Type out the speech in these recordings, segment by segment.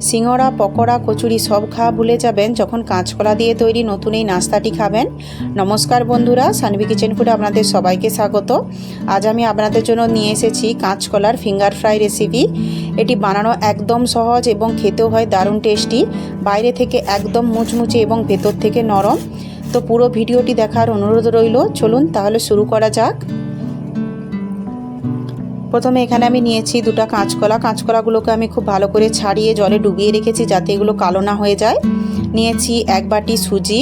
সিঙ্গড়া পকোড়া, কচুরি সব খাওয়া ভুলে যাবেন যখন কাঁচকলা দিয়ে তৈরি নতুন এই নাস্তাটি খাবেন। নমস্কার বন্ধুরা সানভি কিচেন ফুডে আপনাদের সবাইকে স্বাগত। আজ আমি আপনাদের জন্য নিয়ে এসেছি কাঁচকলার ফিঙ্গার ফ্রাই রেসিপি এটি বানানো একদম সহজ এবং খেতেও হয় দারুণ টেস্টি বাইরে থেকে একদম মুচমুচে এবং ভেতর থেকে নরম। তো পুরো ভিডিওটি দেখার অনুরোধ রইল। চলুন তাহলে শুরু করা যাক। প্রথমে এখানে আমি নিয়েছি দুটো কাঁচকলা। কাঁচকলাগুলোকে আমি খুব ভালো করে ছাড়িয়ে জলে ডুবিয়ে রেখেছি যাতে এগুলো কালো না হয়ে যায়। নিয়েছি এক বাটি সুজি।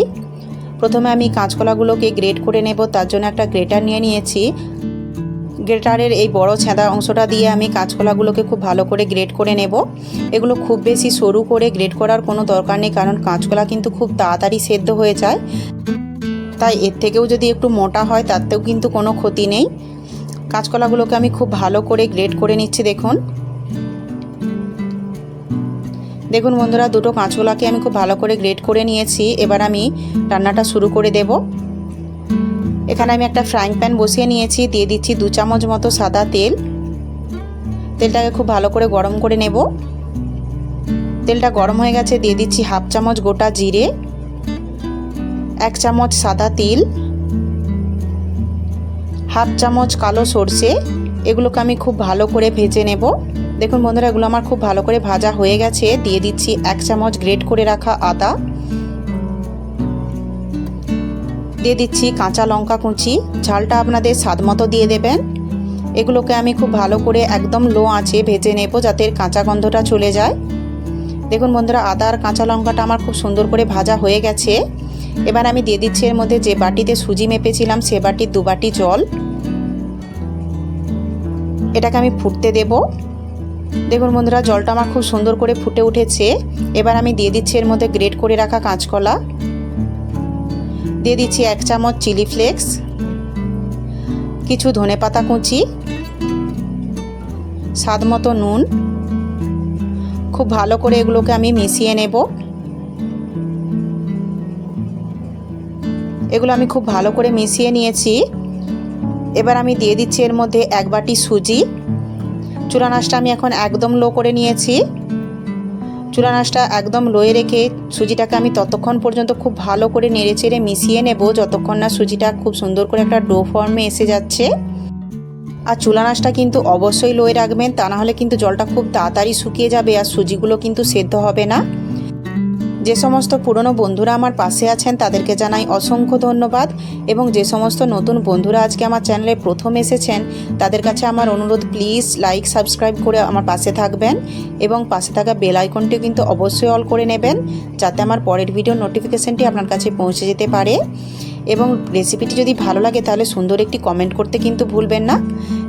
প্রথমে আমি কাঁচকলাগুলোকে গ্রেট করে নেব, তার জন্য একটা গ্রেটার নিয়ে নিয়েছি। গ্রেটারের এই বড় ছেঁদা অংশটা দিয়ে আমি কাঁচকলাগুলোকে খুব ভালো করে গ্রেট করে নেব। এগুলো খুব বেশি সরু করে গ্রেট করার কোনো দরকার নেই, কারণ কাঁচকলা কিন্তু খুব তাড়াতাড়ি সেদ্ধ হয়ে যায়। তাই এর থেকেও যদি একটু মোটা হয়, তাতেও কিন্তু কোনো ক্ষতি নেই। কাঁচকলাগুলোকে আমি খুব ভালো করে গ্রেড করে নিচ্ছি, দেখুন। দেখুন বন্ধুরা, দুটো কাঁচকলাকে আমি খুব ভালো করে গ্রেড করে নিয়েছি। এবার আমি রান্নাটা শুরু করে দেব। এখানে আমি একটা ফ্রাইং প্যান বসিয়ে নিয়েছি, দিয়ে দিচ্ছি দু চামচ মতো সাদা তেল। তেলটাকে খুব ভালো করে গরম করে নেব। তেলটা গরম হয়ে গেছে, দিয়ে দিচ্ছি হাফ চামচ গোটা জিরে, এক চামচ সাদা তিল। হাফ চামচ কালো সর্ষে, এগুলোকে আমি খুব ভালো করে ভেজে নেব। দেখুন বন্ধুরা, এগুলো আমার খুব ভালো করে ভাজা হয়ে গেছে। দিয়ে দিচ্ছি এক চামচ গ্রেট করে রাখা আদা। দিয়ে দিচ্ছি কাঁচা লঙ্কা কুচি। ঝালটা আপনাদের স্বাদ মতো দিয়ে দেবেন। এগুলোকে আমি খুব ভালো করে একদম লো আঁচে ভেজে নেব যাতে কাঁচা গন্ধটা চলে যায়। দেখুন বন্ধুরা, আদা আর কাঁচা লঙ্কাটা আমার খুব সুন্দর করে ভাজা হয়ে গেছে। এবার আমি দিয়ে দিচ্ছি এর মধ্যে যে বাটিতে সুজি মেপেছিলাম, সে বাটির দু বাটি জল। এটাকে আমি ফুটতে দেব। দেখুন বন্ধুরা, জলটা আমার খুব সুন্দর করে ফুটে উঠেছে। এবার আমি দিয়ে দিচ্ছি এর মধ্যে গ্রেট করে রাখা কাঁচকলা। দিয়ে দিচ্ছি এক চামচ চিলি ফ্লেক্স, কিছু ধনে পাতা কুচি, স্বাদ মতো নুন। খুব ভালো করে এগুলোকে আমি মিশিয়ে নেব। এগুলো আমি খুব ভালো করে মিশিয়ে নিয়েছি। এবার আমি দিয়ে দিচ্ছি এর মধ্যে এক বাটি সুজি। চুলা আমি এখন একদম লো করে নিয়েছি। চুলা একদম লোয়ে রেখে সুজিটাকে আমি ততক্ষণ পর্যন্ত খুব ভালো করে নেড়ে চেড়ে মিশিয়ে নেব, যতক্ষণ না সুজিটা খুব সুন্দর করে একটা ডো ফর্মে এসে যাচ্ছে। আর চুলা নাচটা কিন্তু অবশ্যই লোয়ে রাখবেন, তা নাহলে কিন্তু জলটা খুব তাড়াতাড়ি শুকিয়ে যাবে আর সুজিগুলো কিন্তু সেদ্ধ হবে না। যে সমস্ত পুরনো বন্ধুরা আমার পাশে আছেন তাদেরকে জানাই অসংখ্য ধন্যবাদ এবং যে সমস্ত নতুন বন্ধুরা আজকে আমার চ্যানেলে প্রথম এসেছেন, তাদের কাছে আমার অনুরোধ প্লিজ লাইক, সাবস্ক্রাইব করে আমার পাশে থাকবেন এবং পাশে থাকা বেল আইকনটি কিন্তু অবশ্যই অল করে নেবেন যাতে আমার পরের ভিডিও নোটিফিকেশানটি আপনার কাছে পৌঁছে যেতে পারে। এবং রেসিপিটি যদি ভালো লাগে তাহলে সুন্দর একটি কমেন্ট করতে কিন্তু ভুলবেন না।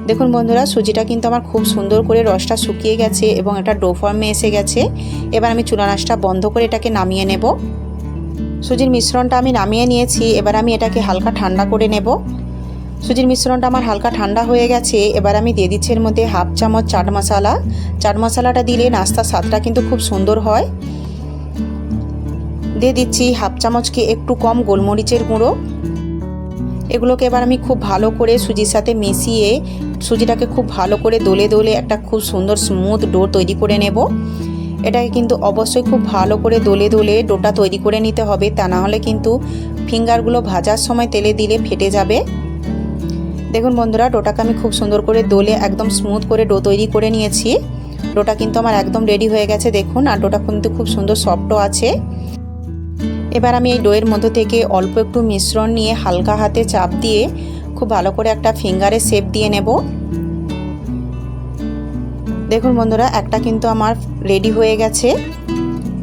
দেখুন বন্ধুরা, সুজিটা কিন্তু আমার খুব সুন্দর করে রসটা শুকিয়ে গেছে এবং এটা ডো ফর্মে এসে গেছে। এবার আমি চুলা নাচটা বন্ধ করে এটাকে নামিয়ে নেব। সুজির মিশ্রণটা আমি নামিয়ে নিয়েছি, এবার আমি এটাকে হালকা ঠান্ডা করে নেব। সুজির মিশ্রণটা আমার হালকা ঠান্ডা হয়ে গেছে, এবার আমি দিয়ে দিচ্ছি এর মধ্যে হাফ চামচ চাট মশলা। চাট মশলাটা দিলে নাস্তার স্বাদটা কিন্তু খুব সুন্দর হয়। দিয়ে দিচ্ছি হাফ চামচকে একটু কম গোলমরিচের গুঁড়ো। এগুলোকে এবার আমি খুব ভালো করে সুজির সাথে মিশিয়ে সুজিটাকে খুব ভালো করে দোলে দোলে একটা খুব সুন্দর স্মুথ ডো তৈরি করে নেব। এটাকে কিন্তু অবশ্যই খুব ভালো করে দোলে দোলে ডোটা তৈরি করে নিতে হবে, তা না হলে কিন্তু ফিঙ্গারগুলো ভাজার সময় তেলে দিলে ফেটে যাবে। দেখুন বন্ধুরা ডোটাকে আমি খুব সুন্দর করে দোলে একদম স্মুথ করে ডো তৈরি করে নিয়েছি। ডোটা কিন্তু আমার একদম রেডি হয়ে গেছে, দেখুন, আর ডোটা কিন্তু খুব সুন্দর সফটও আছে। এবার আমি এই ডোয়ের মধ্য থেকে অল্প একটু মিশ্রণ নিয়ে হালকা হাতে চাপ দিয়ে খুব ভালো করে একটা ফিঙ্গারে শেপ দিয়ে নেব। দেখুন বন্ধুরা, একটা কিন্তু আমার রেডি হয়ে গেছে।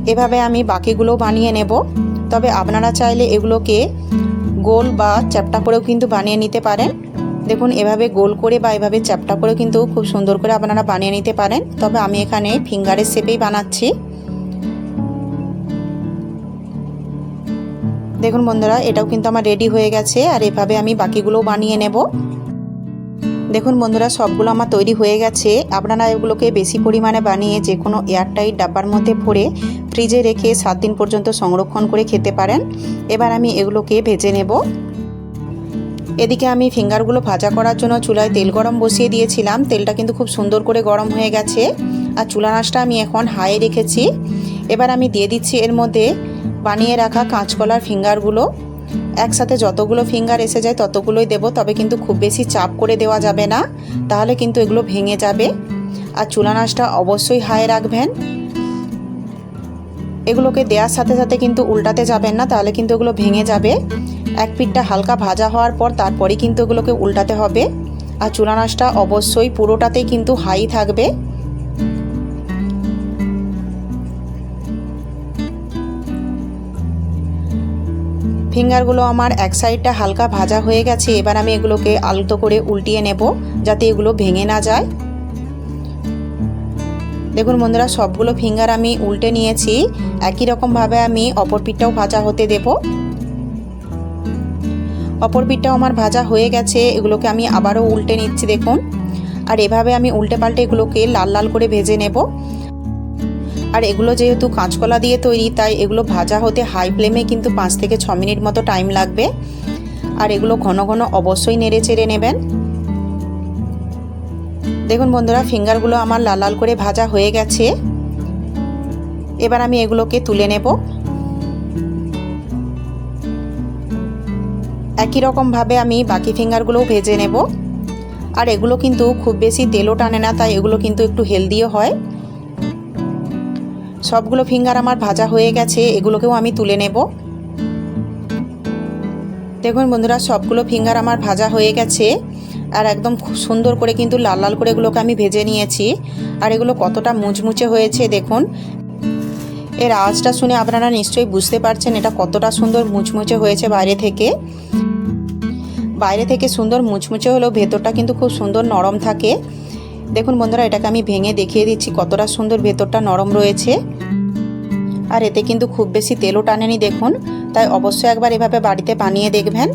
এভাবে আমি বাকিগুলো বানিয়ে নেব। তবে আপনারা চাইলে এগুলোকে গোল বা চ্যাপটা করেও কিন্তু বানিয়ে নিতে পারেন। দেখুন, এভাবে গোল করে বা এভাবে চ্যাপটা করেও কিন্তু খুব সুন্দর করে আপনারা বানিয়ে নিতে পারেন। তবে আমি এখানে ফিঙ্গারের শেপেই বানাচ্ছি। দেখুন বন্ধুরা, এটাও কিন্তু আমার রেডি হয়ে গেছে, আর এভাবে আমি বাকিগুলোও বানিয়ে নেব। দেখুন বন্ধুরা, সবগুলো আমার তৈরি হয়ে গেছে। আপনারা এগুলোকে বেশি পরিমাণে বানিয়ে যে কোনো এয়ারটাইট ডাব্বার মধ্যে ভরে ফ্রিজে রেখে সাত দিন পর্যন্ত সংরক্ষণ করে খেতে পারেন। এবার আমি এগুলোকে ভেজে নেব। এদিকে আমি ফিঙ্গারগুলো ভাজা করার জন্য চুলায় তেল গরম বসিয়ে দিয়েছিলাম। তেলটা কিন্তু খুব সুন্দর করে গরম হয়ে গেছে। আর চুলা নাচটা আমি এখন হাই রেখেছি। এবার আমি দিয়ে দিচ্ছি এর মধ্যে বানিয়ে রাখা কাঁচকলার ফিঙ্গারগুলো। একসাথে যতগুলো ফিঙ্গার এসে যায় ততগুলোই দেবো, তবে কিন্তু খুব বেশি চাপ করে দেওয়া যাবে না। তাহলে কিন্তু এগুলো ভেঙে যাবে। আর চুলা নাচটা অবশ্যই হাই রাখবেন। এগুলোকে দেওয়ার সাথে সাথে কিন্তু উল্টাতে যাবেন না, তাহলে কিন্তু এগুলো ভেঙে যাবে। এক পিঠটা হালকা ভাজা হওয়ার পর তারপরেই কিন্তু এগুলোকে উল্টাতে হবে। আর চুলা নাচটা অবশ্যই পুরোটাতেই কিন্তু হাই থাকবে। ফিঙ্গারগুলো আমার এক সাইডটা হালকা ভাজা হয়ে গেছে, এবার আমি এগুলোকে আলতো করে উল্টিয়ে নেব যাতে এগুলো ভেঙে না যায়। দেখুন বন্ধুরা, সবগুলো ফিঙ্গার আমি উল্টে নিয়েছি। একই রকমভাবে আমি অপর পিঠটাও ভাজা হতে দেব। অপর পিঠটাও আমার ভাজা হয়ে গেছে, এগুলোকে আমি আবারও উল্টে নিচ্ছি, দেখুন। আর এভাবে আমি উল্টে পাল্টে এগুলোকে লাল লাল করে ভেজে নেব। আর এগুলো যেহেতু কাঁচকলা দিয়ে তৈরি, তাই এগুলো ভাজা হতে হাই ফ্লেমে কিন্তু পাঁচ থেকে ছ মিনিট মতো টাইম লাগবে। আর এগুলো ঘন ঘন অবশ্যই নেড়ে চেড়ে নেবেন। দেখুন বন্ধুরা ফিঙ্গারগুলো আমার লাল লাল করে ভাজা হয়ে গেছে। এবার আমি এগুলোকে তুলে নেব। একই রকমভাবে আমি বাকি ফিঙ্গারগুলোও ভেজে নেব। আর এগুলো কিন্তু খুব বেশি তেলও টানে না, তাই এগুলো কিন্তু একটু হেলদিও হয়। সবগুলো ফিঙ্গার আমার ভাজা হয়ে গেছে, এগুলোকেও আমি তুলে নেব। দেখুন বন্ধুরা, সবগুলো ফিঙ্গার আমার ভাজা হয়ে গেছে, আর একদম খুব সুন্দর করে কিন্তু লাল লাল করে এগুলোকে আমি ভেজে নিয়েছি, আর এগুলো কতটা মুচমুচে হয়েছে দেখুন। এর আওয়াজটা শুনে আপনারা নিশ্চয়ই বুঝতে পারছেন এটা কতটা সুন্দর মুচমুচে হয়েছে বাইরে থেকে। বাইরে থেকে সুন্দর মুচমুচে হলেও ভেতরটা কিন্তু খুব সুন্দর নরম থাকে। দেখুন বন্ধুরা, এটাকে আমি ভেঙে দেখিয়ে দিচ্ছি, কতটা সুন্দর ভেতরটা নরম রয়েছে। আর এতে কিন্তু খুব বেশি তেলও টানেনি, দেখুন। তাই অবশ্যই একবার এভাবে বাড়িতে বানিয়ে দেখবেন।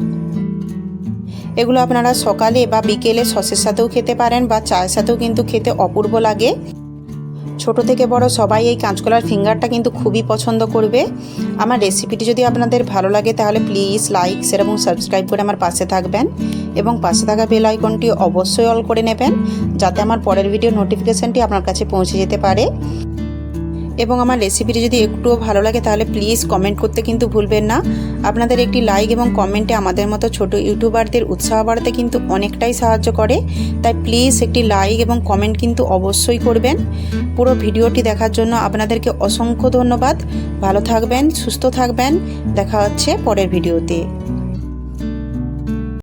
এগুলো আপনারা সকালে বা বিকেলে সসের সাথেও খেতে পারেন বা চায়ের সাথেও কিন্তু খেতে অপূর্ব লাগে। ছোট থেকে বড় সবাই এই কাঁচকলার ফিঙ্গারটা কিন্তু খুবই পছন্দ করবে। আমার রেসিপিটি যদি আপনাদের ভালো লাগে তাহলে প্লিজ লাইক শেয়ার এবং সাবস্ক্রাইব করে আমার পাশে থাকবেন। এবং পাশে থাকা বেল আইকনটি অবশ্যই অল করে নেবেন, যাতে আমার পরের ভিডিও নোটিফিকেশানটি আপনার কাছে পৌঁছে যেতে পারে। এবং আমার রেসিপিটি যদি একটুও ভালো লাগে, তাহলে প্লিজ কমেন্ট করতে কিন্তু ভুলবেন না। আপনাদের একটি লাইক এবং কমেন্টে আমাদের মতো ছোট ইউটিউবারদের উৎসাহ বাড়াতে কিন্তু অনেকটাই সাহায্য করে। তাই প্লিজ একটি লাইক এবং কমেন্ট কিন্তু অবশ্যই করবেন। পুরো ভিডিওটি দেখার জন্য আপনাদেরকে অসংখ্য ধন্যবাদ। ভালো থাকবেন, সুস্থ থাকবেন। দেখা হচ্ছে পরের ভিডিওতে।